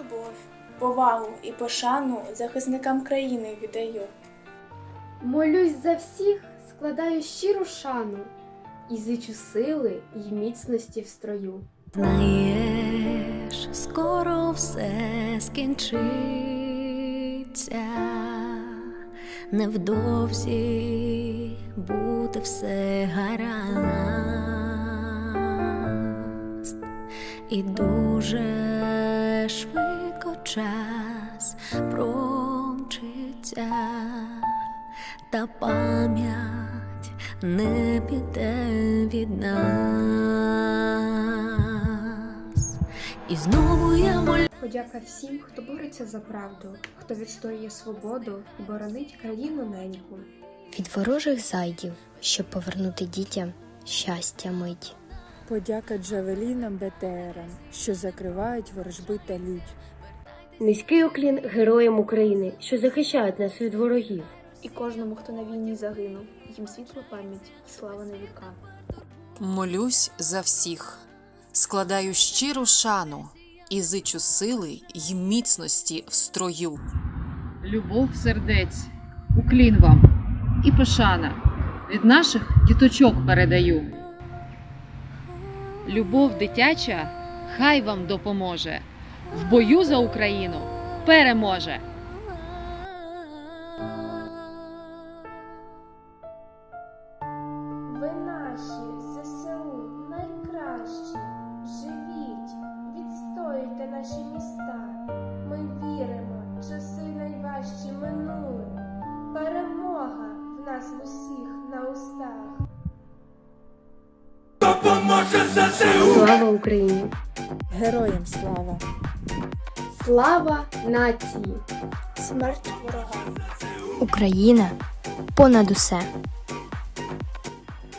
Любов, повагу і пошану захисникам країни віддаю. Молюсь за всіх, складаю щиру шану і зичу сили й міцності в строю. Знаєш, скоро все скінчиться, невдовзі буде все гаразд, і дуже швидко час промчиться, та пам'ять не піде від нас. І знову я молю. Подяка всім, хто бореться за правду, хто відстоює свободу і боронить країну неньку. від ворожих зайдів, щоб повернути дітям щастя мить. Подяка Джавелінам БТРам, що закривають ворожби та лють. Низький уклін героям України, що захищають нас від ворогів. І кожному, хто на війні загинув, їм світла пам'ять і слава на віка. Молюсь за всіх, складаю щиру шану і зичу сили й міцності в строю. любов сердець, уклін вам і пошана від наших діточок передаю. Любов дитяча хай вам допоможе, в бою за Україну переможе. Ви наші ЗСУ найкращі. Живіть, відстоюйте наші міста. Ми віримо, часи найважчі минули. Перемога в нас усіх на устах. Слава Україні! Героям слава! Слава нації! Смерть ворогам! Україна понад усе.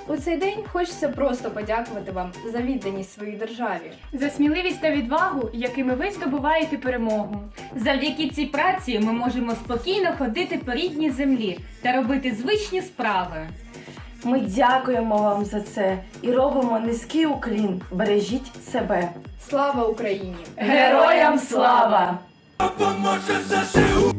У цей день хочеться просто подякувати вам за відданість своїй державі. за сміливість та відвагу, якими ви здобуваєте перемогу. Завдяки цій праці ми можемо спокійно ходити по рідній землі та робити звичні справи. Ми дякуємо вам за це і робимо низький уклін. Бережіть себе. Слава Україні! Героям слава! Допоможе ЗСУ!